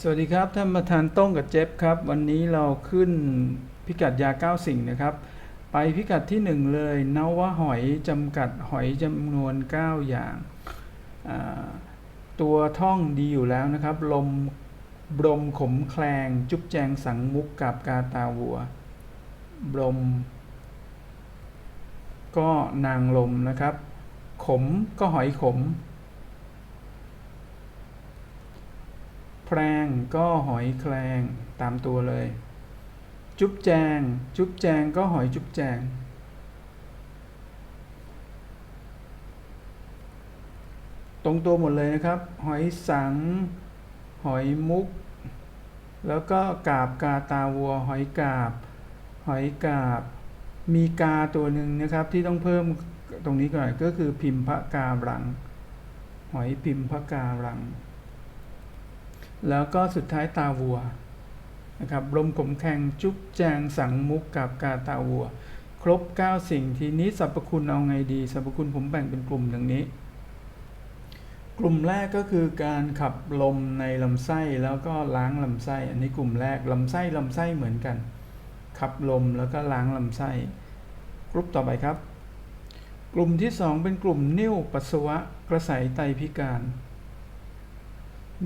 สวัสดีครับท่านประธานต้งกับเจฟครับ วันนี้เราขึ้นพิกัดยาเก้าสิ่งนะครับ ไปพิกัดที่หนึ่งเลยนวหอยจำกัดหอยจำนวน 9 อย่างตัวท่องดีอยู่แล้วนะครับ ลมบรมขมแคลง จุ๊บแจงสังมุกกับกาตาวัว บรม ก็นางลมนะครับ ขมก็หอยขม แพรงก็หอยแคลงตามตัวเลย จุ๊บแจง จุ๊บแจงก็หอยจุ๊บแจง ตรงตัวหมดเลยนะครับ หอยสัง หอยมุก แล้วก็กาบกาตาวัว หอยกาบ หอยกาบ มีกาตัวหนึ่งนะครับที่ต้องเพิ่มตรงนี้ก่อนก็คือพิมพ์พระกาลัง หอยพิมพ์พระกาลัง แล้วก็สุดท้ายตาวัวนะครับลมขมแข็งจุ๊บแจงสังมุกกับกาตาวัว ครบ 9 สิ่งทีนี้สรรพคุณเอาไงดีสรรพคุณผมแบ่งเป็นกลุ่มดังนี้ กลุ่มแรกก็คือการขับลมในลำไส้แล้วก็ล้างลำไส้ อันนี้กลุ่มแรกลำไส้ลำไส้เหมือนกัน ขับลมแล้วก็ล้างลำไส้ กลุ่มต่อไปครับ กลุ่มที่ 2 เป็นกลุ่มนิ่วปัสสาวะกระสายไตพิการ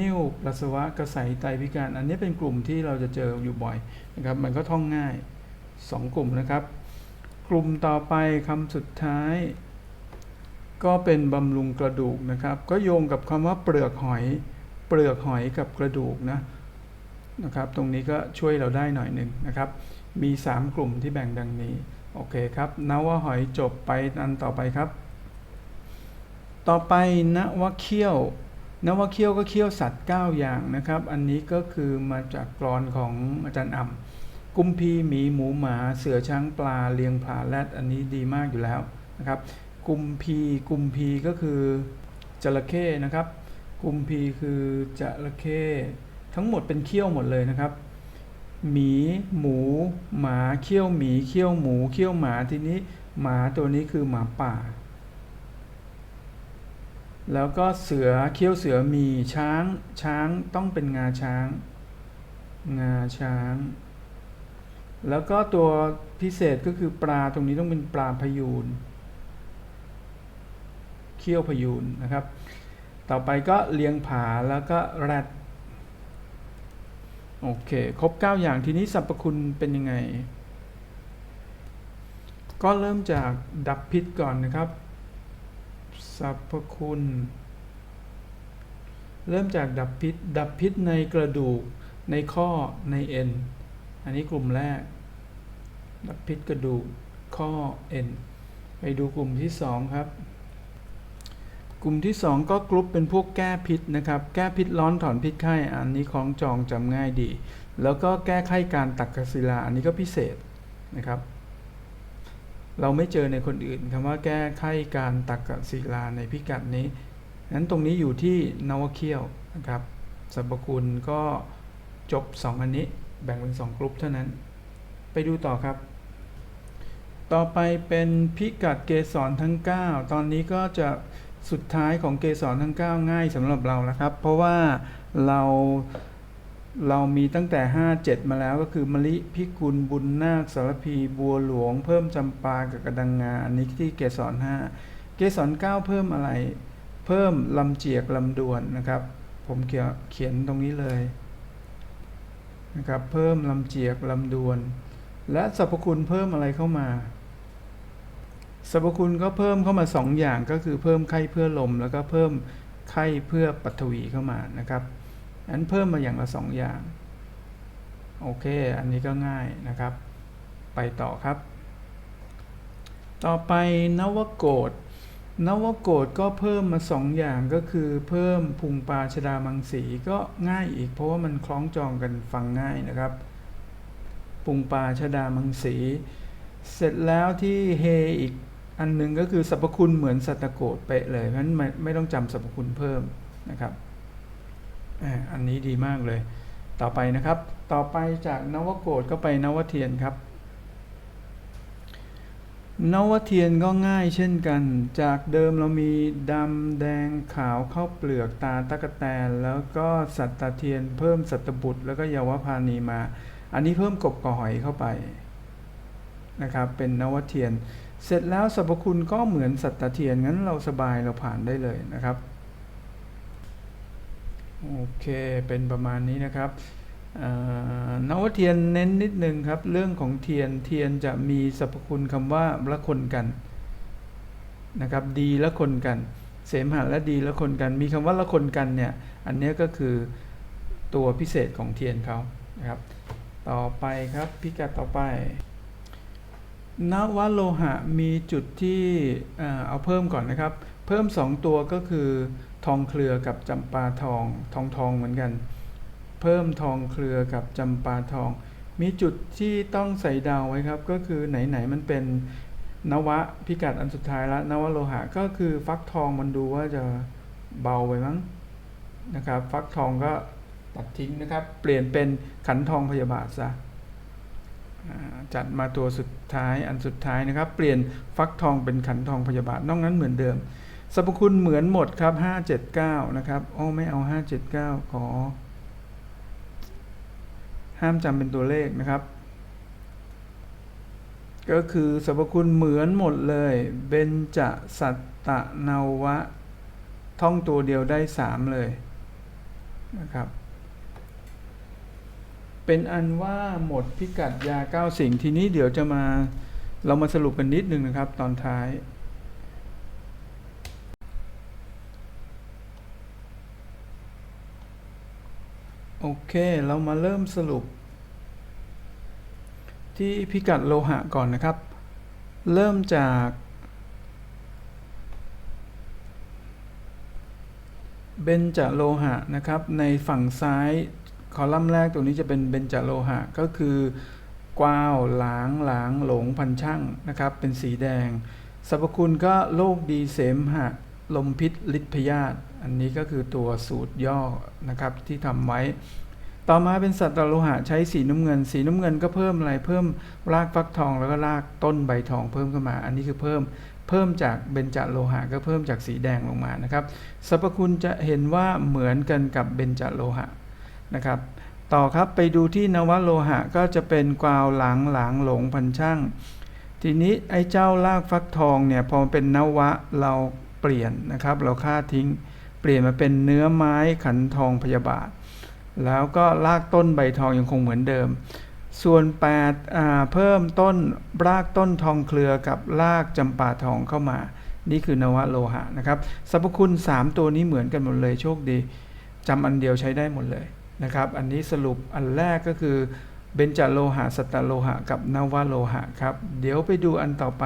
นิ่วปัสสาวะกระสายไตพิการ อันนี้เป็นกลุ่มที่เราจะเจออยู่บ่อยนะครับ มันก็ท่องง่าย 2 กลุ่มนะครับ กลุ่มต่อไปคำสุดท้าย ก็เป็นบำรุงกระดูกนะครับ ก็โยงกับคำว่าเปลือกหอย เปลือกหอยกับกระดูกนะนะครับ ตรงนี้ก็ช่วยเราได้หน่อยหนึ่งนะครับ มี 3 กลุ่มที่แบ่งดังนี้ โอเคครับนวหอยจบไปอันต่อไปครับ ต่อไปนวเขี้ยว นวเขี้ยวก็เขี้ยวสัตว์ 9 อย่างนะครับ อันนี้ก็คือมาจากกรอนของอาจารย์อ่ำกุมพีหมีหมูหมาเสือช้างปลาเลียงผาแรดอันนี้ดีมากอยู่แล้วนะครับ กุมพีกุมพีก็คือจระเข้นะครับ กุมพีคือจระเข้ทั้งหมดเป็นเขี้ยวหมดเลยนะครับหมีหมู หมาเขี้ยวหมีเขี้ยวหมูเขี้ยวหมาทีนี้หมาตัวนี้คือหมาป่า แล้วก็เสือเขี้ยวเสือมีช้างช้างต้องเป็นงาช้าง งาช้าง แล้วก็ตัวพิเศษก็คือปลาตรงนี้ต้องเป็นปลาพยูนเขี้ยวพยูนนะครับ ต่อไปก็เลียงผาแล้วก็แรดโอเค ครบ 9 อย่างทีนี้สรรพคุณเป็นยังไง ก็เริ่มจากดับพิษก่อนนะครับ สรรพคุณ เริ่มจากดับพิษ ดับพิษในกระดูก ในข้อ ในเอ็น อันนี้กลุ่มแรก ดับพิษกระดูก ข้อเอ็น ไปดูกลุ่มที่2ครับ กลุ่มที่2ก็กรุ๊ปเป็นพวกแก้พิษนะครับ แก้พิษร้อนถอนพิษไข้ อันนี้คล้องจองจำง่ายดี แล้วก็แก้ไข้การตักกศิลา อันนี้ก็พิเศษนะครับ เราไม่เจอในคนอื่นคำว่าแก้ไขการตักกศิลาในพิกัดนี้นั้นตรงนี้อยู่ที่นวเคียวนะครับสรรพคุณก็จบ 2 อันนี้แบ่งเป็น 2 กลุ่มเท่านั้น ไปดูต่อครับ ต่อไปเป็นพิกัดเกสรทั้ง 9 ตอนนี้ก็จะสุดท้ายของเกสรทั้ง 9 ง่ายสำหรับเราแล้วครับ เพราะว่าเรา เรามีตั้งแต่ 5 7 มาแล้วก็คือมะลิพิกุลบุญนาคสารพีบัวหลวง เพิ่มจำปากับกระดังงาอันนี้ที่เกสร5เกสร9เพิ่มอะไร เพิ่มลำเจียกลำดวนนะครับ ผมเขียนตรงนี้เลยนะครับเพิ่มลำเจียกลำดวน และสรรพคุณเพิ่มอะไรเข้ามาสรรพคุณก็เพิ่มเข้ามา 2 อย่างก็คือเพิ่มไข้เพื่อลม แล้วก็เพิ่มไข้เพื่อปัทวีเข้ามานะครับ อันเพิ่มมาอย่างละ 2 อย่าง โอเค อันนี้ก็ง่ายนะครับ ไปต่อครับ ต่อไปนวโกฏนวโกฏก็เพิ่มมา 2 อย่างก็คือเพิ่มพุงปลาชดามังสีก็ง่ายอีก เพราะว่ามันคล้องจองกันฟังง่ายนะครับ พุงปลาชดามังสี เสร็จแล้วที่เฮอีกอันหนึงก็คือสรรพคุณเหมือนสัตโกฏเป๊ะเลยเพราะฉะนั้นไม่ต้องจำสรรพคุณเพิ่มนะครับ อันนี้ดีมากเลย ต่อไปนะครับ ต่อไปจากนวโกฏก็ไปนวเทียนครับ นวเทียนก็ง่ายเช่นกัน จากเดิมเรามีดำแดงขาวข้าวเปลือกตาตะกะแตน แล้วก็สัตตเทียน เพิ่มสัตบุตร แล้วก็เยาวพานีมา อันนี้เพิ่มกบกหอยเข้าไปนะครับ เป็นนวเทียน เสร็จแล้วสรรพคุณก็เหมือนสัตตเทียนงั้นเราสบายเราผ่านได้เลยนะครับ โอเคเป็นประมาณนี้นะครับนวเทียนเน้นนิดนึงครับ เรื่องของเทียนเทียนจะมีสรรพคุณคำว่าละคนกันนะครับดีละคนกัน เสมหะและดีละคนกัน มีคำว่าละคนกันเนี่ยอันนี้ก็คือตัวพิเศษของเทียนเขานะครับต่อไปครับพิกัดต่อไปนวโลหะมีจุดที่เอ่อเอาเพิ่มก่อนนะครับ เพิ่ม 2 ตัวก็คือ ทองเคลือกับจำปาทอง ทองทองเหมือนกัน เพิ่มทองเคลือกับจำปาทอง มีจุดที่ต้องใส่ดาวไว้ครับ ก็คือไหนๆมันเป็นนวะพิกัดอันสุดท้ายล้วนวโลหะก็คือฟักทองมันดูว่าจะเบาไปมั้งนะครับฟักทองก็ตัดทิ้งนะครับ เปลี่ยนเป็นขันทองพยาบาทซะจัดมาตัวสุดท้ายอันสุดท้ายนะครับ เปลี่ยนฟักทองเป็นขันทองพยาบาทนอกนั้นเหมือนเดิม สรรพคุณเหมือนหมดครับ 579 นะครับโอ้ไม่เอา 579 ขอ ห้ามจำเป็นตัวเลขนะครับ ก็คือสรรพคุณเหมือนหมดเลย เบญจสัตตะนาวะ ท่องตัวเดียวได้ 3 เลยนะครับ เป็นอันว่าหมดพิกัดยาเก้าสิ่งทีนี้เดี๋ยวจะมาเรามาสรุปกันนิดนึงนะครับตอนท้าย อเค เรามาเริ่มสรุป ที่พิกัดโลหะก่อนนะครับ เริ่มจาก เบญจโลหะนะครับ ในฝั่งซ้ายคอลัมน์แรกตรงนี้จะเป็นเบญจโลหะ ก็คือกวาวหลางหลางหลงพันช่างนะครับ เป็นสีแดงสรรพคุณก็โรคดีเสมหะ ลมพิษฤทธิพยาธิอันนี้ก็คือตัวสูตรย่อนะครับที่ทำไว้ ต่อมาเป็นสัตตโลหะใช้สีน้ำเงิน สีน้ำเงินก็เพิ่มอะไรเพิ่มรากฟักทองแล้วก็รากต้นใบทองเพิ่มขึ้นมา อันนี้คือเพิ่มเพิ่มจากเบญจโลหะก็เพิ่มจากสีแดงลงมานะครับสรรพคุณจะเห็นว่าเหมือนกันกับเบญจโลหะนะครับต่อครับไปดูที่นวโลหะก็จะเป็นกวาวหลังหลางหลงพันช่างทีนี้ไอ้เจ้ารากฟักทองเนี่ยพอเป็นนวะเรา เปลี่ยนนะครับ เราฆ่าทิ้ง เปลี่ยนมาเป็นเนื้อไม้ขันทองพยาบาท แล้วก็รากต้นใบทองยังคงเหมือนเดิม ส่วน8เพิ่มต้นรากต้นทองเครือกับรากจำปาทองเข้ามา นี่คือนวโลหะนะครับสรรพคุณ 3 ตัวนี้เหมือนกันหมดเลยโชคดีจำอันเดียวใช้ได้หมดเลยนะครับ อันนี้สรุปอันแรกก็คือเบญจโลหะ สัตตโลหะ กับนวโลหะครับ เดี๋ยวไปดูอันต่อไป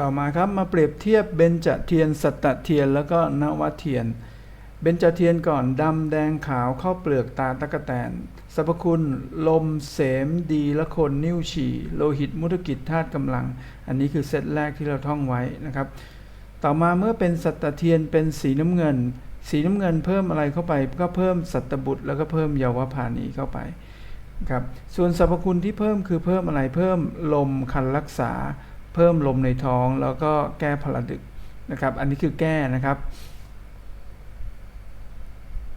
ต่อมาครับมาเปรียบเทียบเบญจเทียน สัตตเทียน แล้วก็นวเทียน เบญจเทียนก่อนดำแดงขาวเข้าเปลือกตาตะกะแตนสรรพคุณ ลม เสม ดีละคน นิ้วฉี่ โลหิตมุทกิจธาตุกำลัง อันนี้คือเซตแรกที่เราท่องไว้นะครับ ต่อมาเมื่อเป็นสัตตเทียนเป็นสีน้ำเงิน สีน้ำเงินเพิ่มอะไรเข้าไป ก็เพิ่มสัตบุตร แล้วก็เพิ่มเยาวพานีเข้าไปครับส่วนสรรพคุณที่เพิ่มคือเพิ่มอะไรเพิ่มลมคันรักษา เพิ่มลมในท้อง แล้วก็แก้พลาดึกนะครับ อันนี้คือแก้นะครับ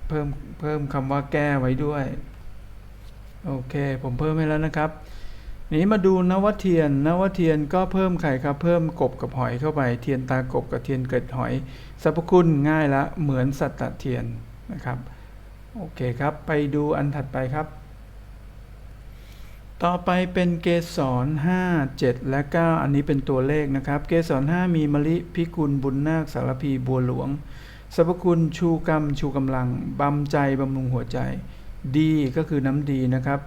เพิ่มเพิ่มคำว่าแก้ไว้ด้วย โอเค ผมเพิ่มให้แล้วนะครับนี้มาดูนวเทียนนวเทียนก็เพิ่มไข่ครับ เพิ่มกบกับหอยเข้าไป เทียนตากบกับเทียนเกล็ดหอยสรรพคุณง่ายละเหมือนสัตตเทียนนะครับ โอเคครับ ไปดูอันถัดไปครับ ต่อไปเป็นเกสร5 7 และ 9 อันนี้เป็นตัวเลขนะครับ เกสร5มีมะลิพิกุลบุญนาคสารพีบัวหลวงสรรพคุณชูกรรม ชูกำลังบำใจบำรุงหัวใจ ดีก็คือน้ำดีนะครับ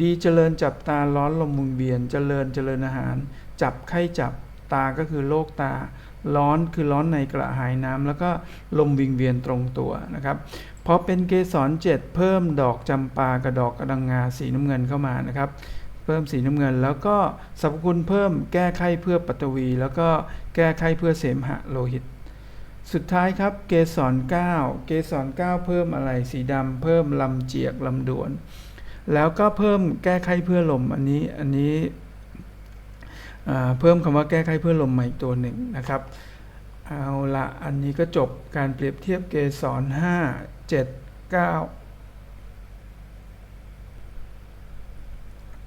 ดีเจริญจับตาร้อนลมมุนเวียน เจริญเจริญอาหาร จับไข้จับตาก็คือโรคตา ร้อนคือร้อนในกระหายน้ำแล้วก็ลมวิงเวียนตรงตัวนะครับ พอเป็นเกสรเจ็ดเพิ่มดอกจำปากระดอกกระดังงาสีน้ำเงินเข้ามานะครับ เพิ่มสีน้ำเงิน แล้วก็สรรพคุณเพิ่มแก้ไข้เพื่อปัตตวี แล้วก็แก้ไข้เพื่อเสมหะโลหิต สุดท้ายครับเกสร9เกสร9เพิ่มอะไรสีดำเพิ่มลำเจียกลำดวน แล้วก็เพิ่มแก้ไขเพื่อลมอันนี้อันนี้เพิ่มคำว่าแก้ไขเพื่อลมมาอีกตัวหนึ่งนะครับ เอาละอันนี้ก็จบการเปรียบเทียบเกสร5 7 9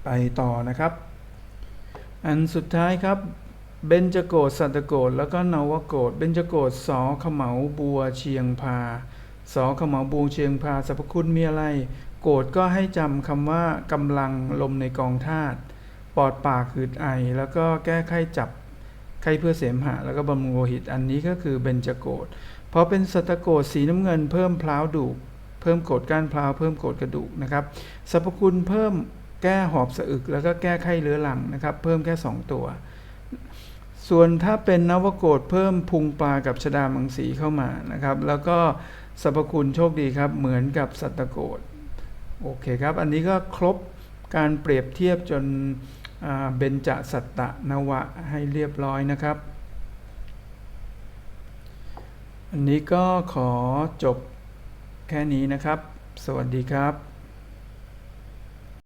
ไปต่อนะครับ อันสุดท้ายครับเบญจโกฏสัตโกฏแล้วก็นวโกฏเบญจโกฏสอขเหมาบัวเชียงพาสอขเหมาบัวเชียงพาสรรพคุณมีอะไร โกฏก็ให้จำคำว่ากำลังลมในกองธาตุปอดปากหืดไอ แล้วก็แก้ไข้จับไข้เพื่อเสมหะ แล้วก็บำรุงโลหิตอันนี้ก็คือเบญจโกฏ พอเป็นสัตตโกฏสีน้ำเงินเพิ่มพล้าวดุเพิ่มโกฏก้านพล้าวเพิ่มโกฏกระดูกนะครับสรรพคุณเพิ่มแก้หอบสะอึก แล้วก็แก้ไข้เรื้อรังนะครับ เพิ่มแค่ 2 ตัว ส่วนถ้าเป็นนวโกฏเพิ่มพุงปลากับชดามังสีเข้ามานะครับ แล้วก็สรรพคุณโชคดีครับ เหมือนกับสัตตโกฏโอเคครับ อันนี้ก็ครบการเปรียบเทียบจนเบญจสัตตนวะให้เรียบร้อยนะครับ อันนี้ก็ขอจบแค่นี้นะครับ สวัสดีครับ